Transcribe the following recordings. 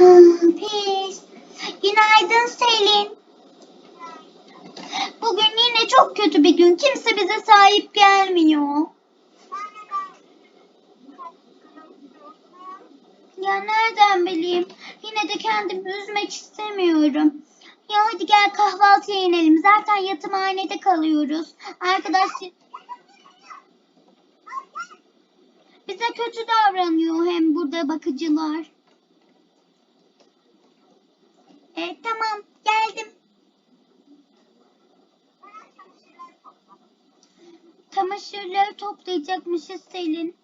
Pis. Günaydın Selin. Bugün yine çok kötü bir gün. Kimse bize sahip gelmiyor. Ya nereden bileyim? Yine de kendimi üzmek istemiyorum. Ya hadi gel kahvaltıya inelim. Zaten yatımanede kalıyoruz. Arkadaş bize kötü davranıyor hem burada bakıcılar. E, tamam geldim. Çamaşırları toplayacakmışız Selin.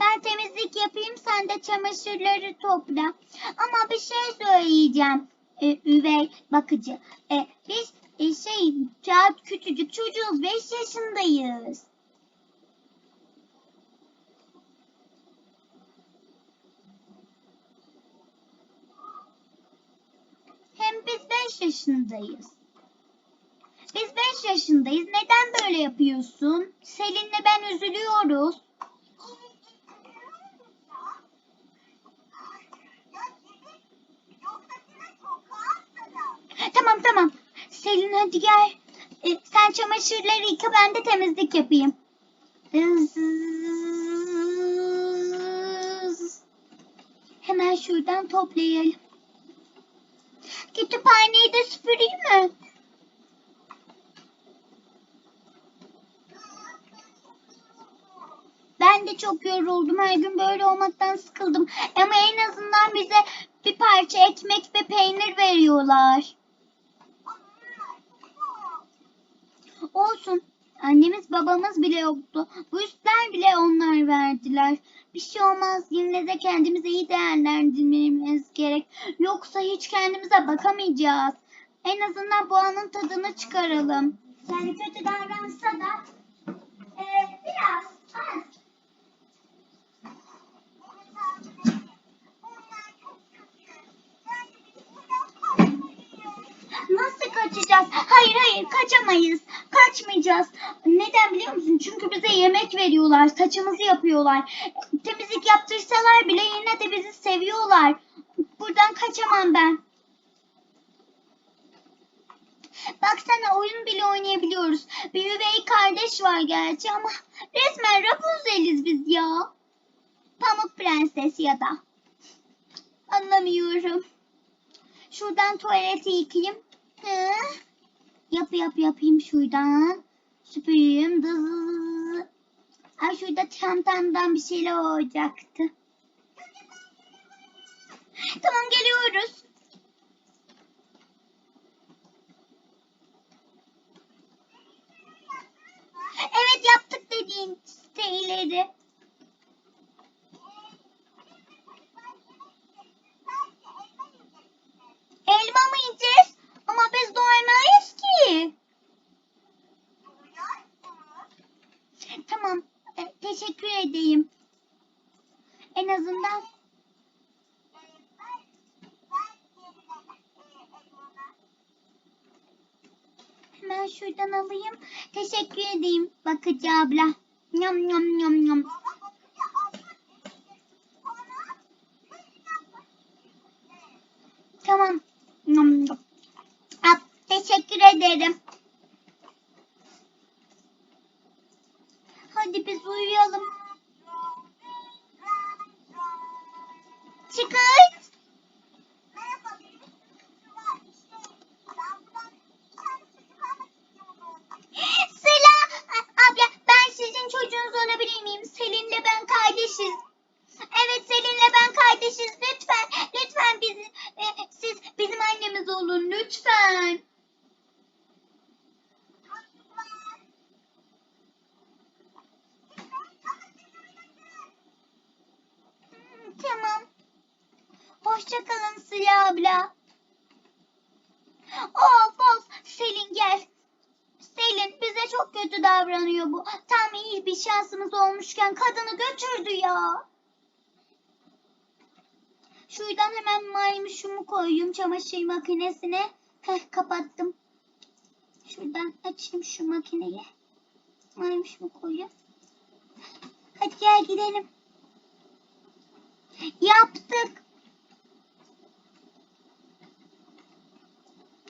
Ben temizlik yapayım sen de çamaşırları topla. Ama bir şey söyleyeceğim. Ee, üvey bakıcı. Ee, biz e, şey daha küçücük çocuğuz 5 yaşındayız. Hem biz 5 yaşındayız. Biz 5 yaşındayız. Neden böyle yapıyorsun? Selin'le ben üzülüyoruz. Tamam tamam. Selin hadi gel. E, sen çamaşırları yıka ben de temizlik yapayım. Hemen şuradan toplayalım. Kütüphaneyi de süpüreyim mi? De çok yoruldum. Her gün böyle olmaktan sıkıldım. Ama en azından bize bir parça ekmek ve peynir veriyorlar. Olsun. Annemiz babamız bile yoktu. Bu üstler bile onlar verdiler. Bir şey olmaz. Yine de kendimizi iyi değerlendirmemiz gerek. Yoksa hiç kendimize bakamayacağız. En azından bu anın tadını çıkaralım. Yani kötü davransa da kaçacağız? Hayır hayır kaçamayız. Kaçmayacağız. Neden biliyor musun? Çünkü bize yemek veriyorlar. Saçımızı yapıyorlar. Temizlik yaptırsalar bile yine de bizi seviyorlar. Buradan kaçamam ben. Baksana oyun bile oynayabiliyoruz. Bir üvey kardeş var gerçi ama resmen Rapunzel'iz biz ya. Pamuk Prenses ya da. Anlamıyorum. Şuradan tuvaleti yıkayayım. Hı? Yap yap yapayım şuradan. Süpüreyim. Ay şurada çantamdan bir şeyler olacaktı. Tamam geliyoruz. Evet yaptık dediğin şeyleri. Tamam. e, teşekkür edeyim. En azından hemen şuradan alayım. Teşekkür edeyim bakıcı abla. Nyam nyam nyam nyam. Tamam. Nyam nyam. Aa, teşekkür ederim. Hadi biz uyuyalım. Çıkış. Sıla a- abla ben sizin çocuğunuz olabilir miyim? Selin'le ben kardeşiz. Evet Selin'le ben kardeşiz. Lütfen lütfen bizi e, siz bizim annemiz olun lütfen. Hmm, Tamam. Hoşça kalın Sıla abla. Of of Selin gel. Selin bize çok kötü davranıyor bu. Tam iyi bir şansımız olmuşken kadını götürdü ya. Şuradan hemen maymuşumu koyayım çamaşır makinesine. Heh kapattım. Şuradan açayım şu makineyi. Maymuşumu koyayım. Hadi gel gidelim. Yaptık.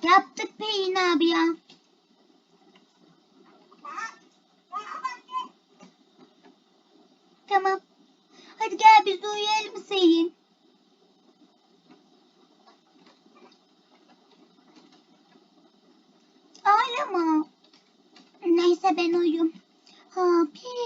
Yaptık Pelin abi ya. Tamam. Hadi gel biz de uyuyalım Selin. Ağlama. Neyse ben uyum. Hapis.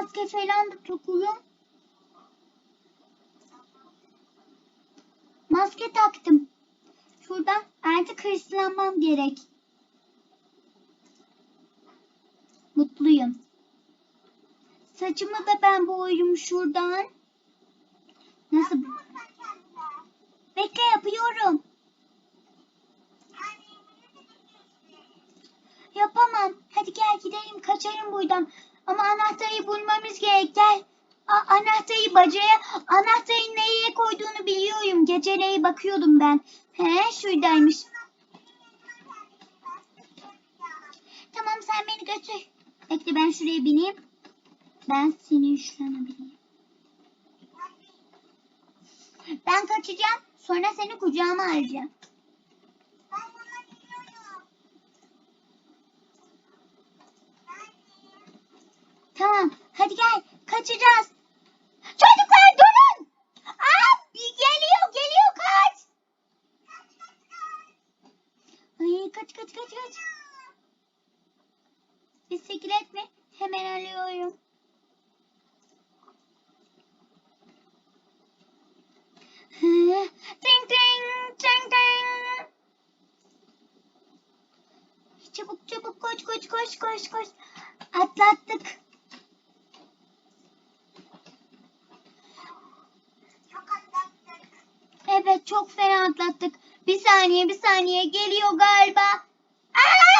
maske falan da takıyorum. Maske taktım. Şuradan artık hırslanmam gerek. Mutluyum. Saçımı da ben boyuyorum şuradan. Nasıl? Bekle yapıyorum. Yapamam. Hadi gel gidelim kaçalım buradan. Ama anahtarı bulmamız gerek. Gel. A- anahtarı bacaya, anahtarı neye koyduğunu biliyorum. Geceleyi bakıyordum ben. He şuradaymış. Tamam sen beni götür. Bekle ben şuraya bineyim. Ben senin şurana bineyim. Ben kaçacağım. Sonra seni kucağıma alacağım. Tamam. Hadi gel. Kaçacağız. Çocuklar durun. Aa, geliyor geliyor kaç. Ay kaç kaç kaç kaç. Bisiklet mi? Hemen alıyorum. Ting ting ting ting. Çabuk çabuk koş koş koş koş koş. Atlattık. Evet çok fena atlattık. Bir saniye bir saniye geliyor galiba. Aa!